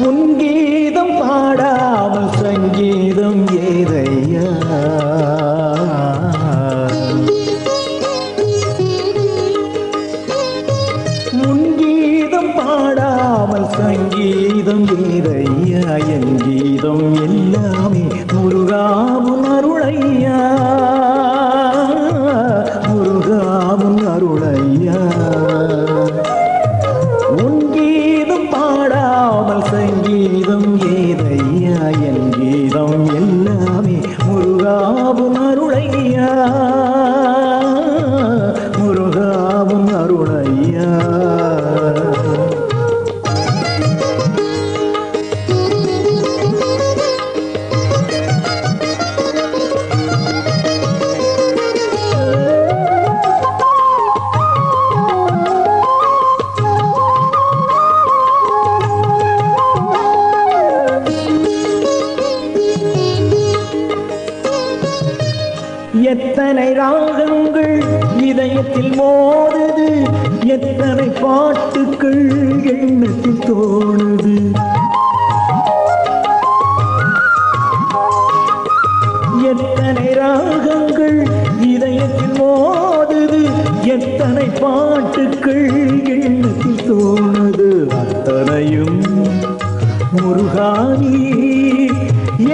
உன் கீதம் பாடாமல் சங்கீதம் ஏதையா? உன் கீதம் பாடாமல் சங்கீதம் ஏதையா? என் கீதம் எல்லாமே முருகா Yeah. எத்தனை ராகங்கள் இதயத்தில் மோதுது? எத்தனை பாட்டுக்கள் எண்ணத்தில் தோணுது? எத்தனை ராகங்கள் இதயத்தில் மோதுது? எத்தனை பாட்டுக்கள் எண்ணத்தில் தோணுது? அத்தனையும் முருகானி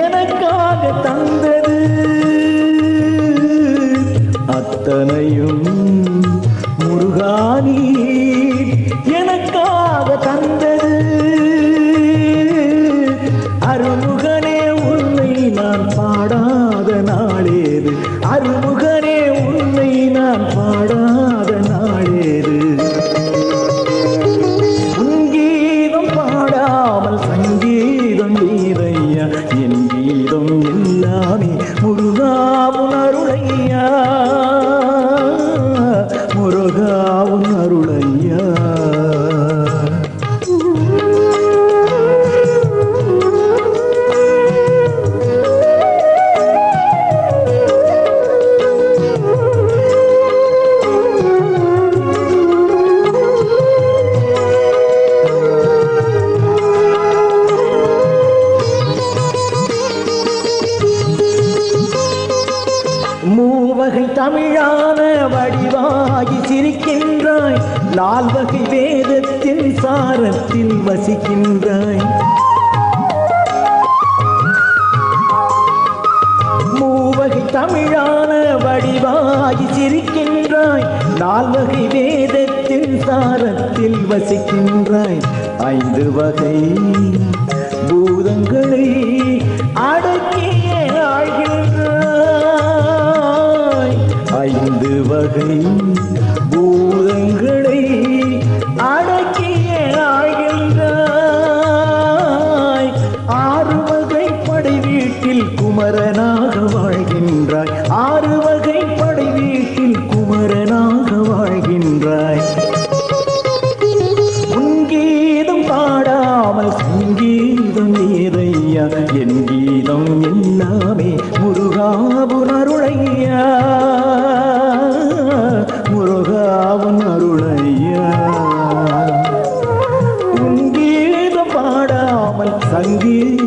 எனக்காக தந்தது அத்தனையும் முருகானி எனக்காக தந்தது. அருமுகனே உன்னை நான் பாடாத நாளேது. அருமுகனே உன்னை நான் பாடாத நாளேது. சங்கீதம் பாடாமல் சங்கீதம் நீதையா என் கீதம் எல்லாமே முருகாவும் அருளையா. வகை தமிழான வடிவாகி சிரிக்கின்றாய். லால் வகை வேதத்தின் சாரத்தில் வசிக்கின்றாய். மூவகை தமிழான வடிவாகி சிரிக்கின்றாய். நால்வகை வேதத்தின் சாரத்தில் வசிக்கின்றாய். ஐந்து வகை பூதங்களை அடக்கிய ஆழ்கின்ற பூதங்களை அடக்கிய ஆழ்கின்றாய் ஆறு வகை படை வீட்டில் குமரனாக வாழ்கின்றாய். ஆறு வகை படை வீட்டில் குமரனாக வாழ்கின்றாய். உன் பாடாமல் சங்கீதம் ஏதையா என் கீதம் எல்லாமே முருகாபுனருள் சங்கீ